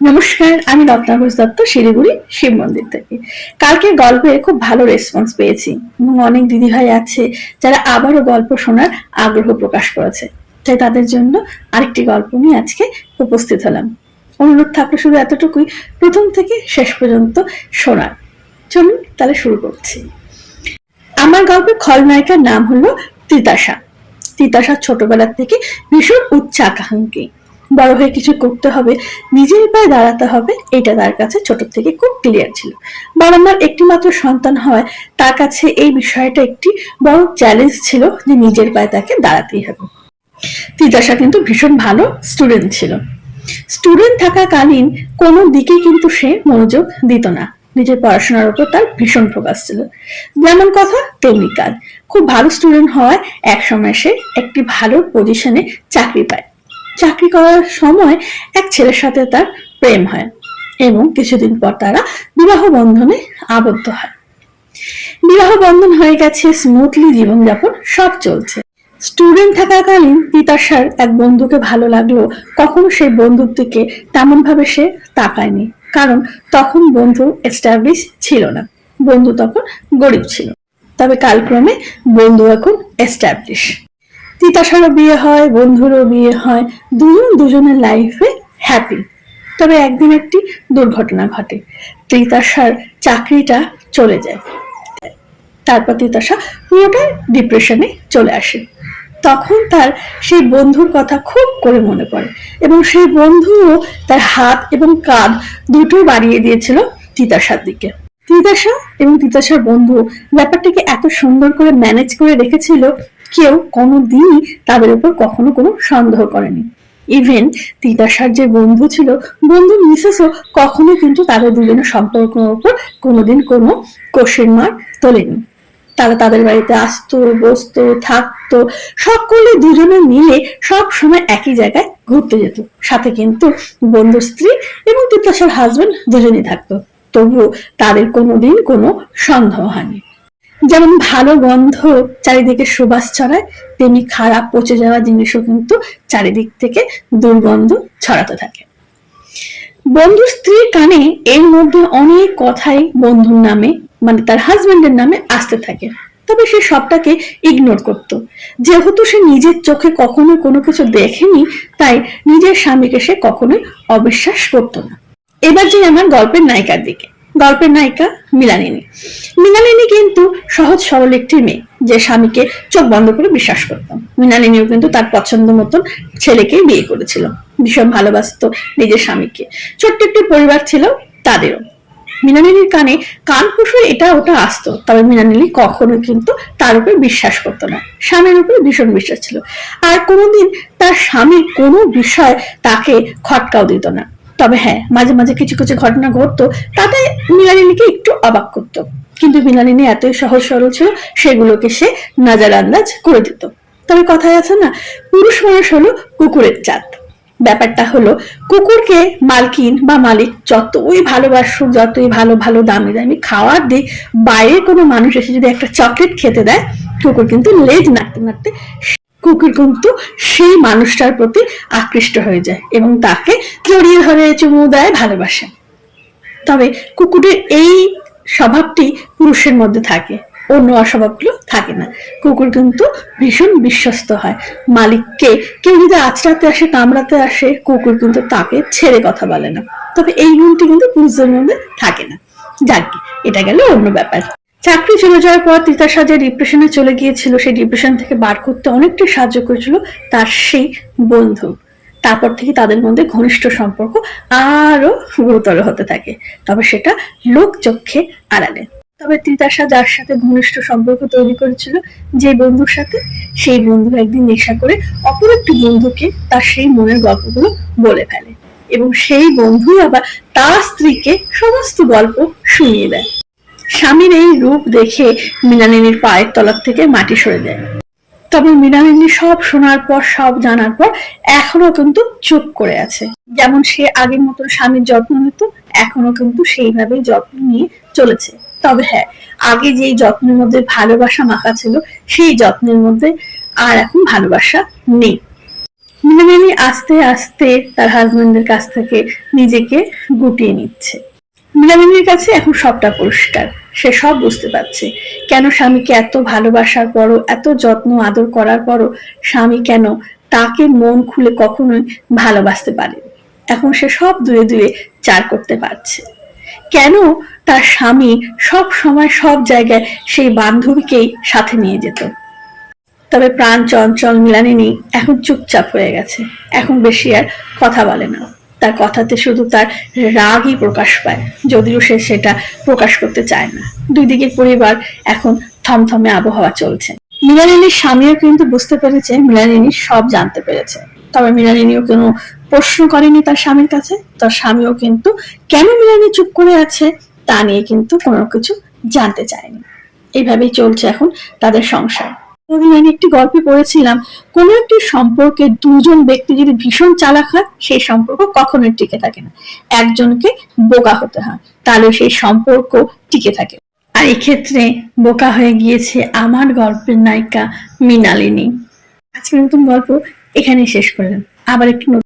নমস্কার, আমি রত্না ঘোষ দত্ত, শিলিগুড়ি শিব মন্দির থেকে। কালকে গল্পে খুব ভালো রেসপন্স পেয়েছি এবং অনেক দিদিভাই আছে যারা আবারও গল্প শোনার আগ্রহ প্রকাশ করেছে। তাই তাদের জন্য আরেকটি গল্প নিয়ে আজকে উপস্থিত হলাম। অনুরোধ থাকল শুধু এতটুকুই, প্রথম থেকে শেষ পর্যন্ত শোনার। চলুন তাহলে শুরু করছি। আমার গল্পের খলনায়িকার নাম হলো তিতাসা। তিতাসা ছোটবেলার থেকে ভীষণ উচ্চাকাঙ্ক্ষী। বড় হয়ে কিছু করতে হবে, নিজের পায়ে দাঁড়াতে হবে, এটা তার কাছে ছোট থেকে খুব ক্লিয়ার ছিল। মার একটি মাত্র সন্তান হওয়ায় তার কাছে এই বিষয়টা একটি বড় চ্যালেঞ্জ ছিল যে নিজের পায়ে তাকে দাঁড়াতেই হবে। তিতাসা কিন্তু ভীষণ ভালো স্টুডেন্ট ছিল। স্টুডেন্ট থাকাকালীন কোনো দিকে কিন্তু সে মনোযোগ দিত না। নিজের পড়াশোনার উপর তার ভীষণ ফোকাস ছিল। যেমন কথা, তেমনি কাজ। খুব ভালো স্টুডেন্ট হওয়ায় এক সময় সে একটি ভালো পজিশনে চাকরি পায়। চাকরি করার সময় এক ছেলের সাথে তার প্রেম হয় এবং কিছুদিন পর তারা বিবাহ বন্ধনে আবদ্ধ হয়। বিবাহ বন্ধন হয়ে গেছে স্মুথলি জীবনযাপন সব চলছে। স্টুডেন্ট থাকাকালীন তিতাসার এক বন্ধুকে ভালো লাগল কখনো সেই বন্ধুর দিকে তেমন ভাবে সে তাকায়নি, কারণ তখন বন্ধু এস্টাবলিশ ছিল না, বন্ধু তখন গরিব ছিল। তবে কালক্রমে বন্ধু এখন এস্টাবলিশ তিতাসারও বিয়ে হয়, বন্ধুরও বিয়ে হয়, দুজন দুজনের লাইফে হ্যাপি তবে একদিন একটি দুর্ঘটনা ঘটে। তিতাসার চাকরিটা চলে যায়। তারপর তিতাসা পুরোটাই ডিপ্রেশনে চলে আসে। তখন তার সেই বন্ধুর কথা খুব করে মনে পড়ে এবং সেই বন্ধুও তার হাত এবং কাঁধ দুটো বাড়িয়ে দিয়েছিল তিতাসার দিকে। তিতাসা এবং তিতাসার বন্ধু ব্যাপারটাকে এত সুন্দর করে ম্যানেজ করে রেখেছিল কেউ কোনো দিনই তাদের উপর কখনো কোনো সন্দেহ করেনি। ইভেন তিতাসার যে বন্ধু ছিল, বন্ধু মিসেসও কখনো কিন্তু তাদের দুজনের সম্পর্কের উপর কোনোদিন কোনো কোশ্চেন মার্ক তোলেনি। তারা তাদের বাড়িতে আসতো, বসতো, থাকতো, সকলে দুজনে মিলে সব সময় একই জায়গায় ঘুরতে যেত। সাথে কিন্তু বন্ধুর স্ত্রী এবং তিতাসার হাজবেন্ড দুজনেই থাকতো। তবুও তাদের কোনোদিন কোনো সন্দেহ হয়নি। যেমন ভালো গন্ধ চারিদিকে সুবাস ছড়ায়, তেমনি খারাপ পচে যাওয়া জিনিসও কিন্তু চারিদিক থেকে দুর্গন্ধ ছড়াতে থাকে। বন্ধু স্ত্রীর কানে এর মধ্যে অনেক কথাই বন্ধুর নামে মানে তার হাজবেন্ডের নামে আসতে থাকে। তবে সে সবটাকে ইগনোর করত। যেহেতু সে নিজের চোখে কখনো কোনো কিছু দেখেনি, তাই নিজের স্বামীকে সে কখনোই অবিশ্বাস করত না। এবার যে আমার গল্পের নায়িকার দিকে। গল্পের নায়িকা মিলানিনী মিলানিনী কিন্তু সহজ সরল একটি মেয়ে, যে স্বামীকে চোখ বন্ধ করে বিশ্বাস করত। মৃণালিনীও কিন্তু তার পছন্দ মতন ছেলেকেই বিয়ে করেছিল। ভীষণ ভালোবাসতো নিজের স্বামীকে। ছোট্ট একটি পরিবার ছিল তাদেরও। মৃণালিনীর কানে কান কুসুর এটা ওটা আসতো, তবে মৃণালিনী কখনো কিন্তু তার উপর বিশ্বাস করতো না। স্বামীর উপর ভীষণ বিশ্বাস ছিল। আর কোনোদিন তার স্বামীর কোনো বিষয় তাকে খটকাও দিত না। তবে হ্যাঁ মাঝে মাঝে কিছু কিছু ঘটনা ঘটতো, তাতে মৃণালিনীকে একটু অবাক করতো। কিন্তু মৃণালিনী এতই সহজ সরল ছিল, সেগুলোকে সে নজর আন্দাজ করে দিত। তবে কথায় আছে না, পুরুষ মানুষ হলো কুকুরের জাত। ব্যাপারটা হলো, কুকুরকে মালকিন বা মালিক যতই ভালোবাসুক, যতই ভালো ভালো দামি দামি খাওয়ার দিক, বাইরে কোনো মানুষ এসে যদি একটা চকলেট খেতে দেয়, কুকুর কিন্তু লেজ নাড়তে নাড়তে কুকুর কিন্তু সেই মানুষটার প্রতি আকৃষ্ট হয়ে যায় এবং তাকে জড়িয়ে ধরে, চুমু দেয়, ভালোবাসে। তবে কুকুরের এই স্বভাবটি পুরুষের মধ্যে থাকে, অন্য অস্বভাবগুলো থাকে না। কুকুর কিন্তু ভীষণ বিশ্বস্ত হয়। মালিককে কেউ যদি আছড়াতে আসে, কামড়াতে আসে, কুকুর কিন্তু তাকে ছেড়ে কথা বলে না। তবে এই গুণটি কিন্তু পুরুষদের মধ্যে থাকে না। যাক, এটা গেল অন্য ব্যাপার। চাকরি চলে যাওয়ার পর তিতাসা যে ডিপ্রেশনে চলে গিয়েছিল। সেই ডিপ্রেশন থেকে বার করতে অনেকটাই সাহায্য করেছিল তার সেই বন্ধু। তারপর থেকে তাদের মধ্যে ঘনিষ্ঠ সম্পর্ক আরও গুরুতর হতে থাকে। তবে সেটা লোক চক্ষে আড়ালে। তবে তিতাসা যার সাথে ঘনিষ্ঠ সম্পর্ক তৈরি করেছিল, যে বন্ধুর সাথে, সেই বন্ধু একদিন নেশা করে অপর একটি বন্ধুকে তার সেই মনের গল্পগুলো বলে ফেলে এবং সেই বন্ধু আবার তার স্ত্রীকে সমস্ত গল্প শুনিয়ে দেয়। স্বামীর এই রূপ দেখে মৃণালিনীর পায়ের তলার থেকে মাটি সরে দেয় তবে মৃণালিনী সব শোনার পর, সব জানার পর এখনও কিন্তু চুপ করে আছে। যেমন সে আগের মতো স্বামীর যত্ন নিত, এখনও কিন্তু সেইভাবেই যত্ন নিয়ে চলেছে। তবে হ্যাঁ আগে যেই যত্নের মধ্যে ভালোবাসা মাখা ছিল, সেই যত্নের মধ্যে আর এখন ভালোবাসা নেই। মৃণালিনী আস্তে আস্তে তার হাজবেন্ডের কাছ থেকে নিজেকে গুটিয়ে নিচ্ছে। মৃণালিনীর কাছে এখন সবটা পরিষ্কার। সে সব বুঝতে পারছে। কেন স্বামীকে এত ভালোবাসার পরও, এত যত্ন, আদর করার পরও স্বামী কেন তাকে মন খুলে কখনোই ভালোবাসতে পারে এখন সে সব দুয়ে দুয়ে চার করতে পারছে। কেন তার স্বামী সব সময় সব জায়গায় সেই বান্ধবীকেই সাথে নিয়ে যেত? তবে প্রাণ চঞ্চল মিলানিনী এখন চুপচাপ হয়ে গেছে। এখন বেশি আর কথা বলে না। তার কথাতে শুধু তার রাগই প্রকাশ পায়, যদিও সে সেটা প্রকাশ করতে চায় না। দুই দিকের পরিবার এখন থমথমে আবহাওয়া চলছে। মৃণালিনীর স্বামীও কিন্তু বুঝতে পেরেছে মৃণালিনী সব জানতে পেরেছে। তবে মৃণালিনীও কোনো প্রশ্ন করেনি তার স্বামীর কাছে। তার স্বামীও কিন্তু কেন মৃণালিনী চুপ করে আছে তা নিয়ে কিন্তু কোনো কিছু জানতে চায়নি। এইভাবেই চলছে এখন তাদের সংসার। আমি একটি গল্পে পড়েছিলাম, কোনো একটি সম্পর্কে দুজন ব্যক্তি যদি ভীষণ চালাক হয়, সেই সম্পর্ক কখনোই টিকে থাকে না। একজনকে বোকা হতে হয়, তাহলে সেই সম্পর্ক টিকে থাকে। আর এক্ষেত্রে বোকা হয়ে গিয়েছে আমার গল্পের নায়িকা মৃণালিনী। আজকে নতুন গল্প এখানেই শেষ করলাম। আবার একটি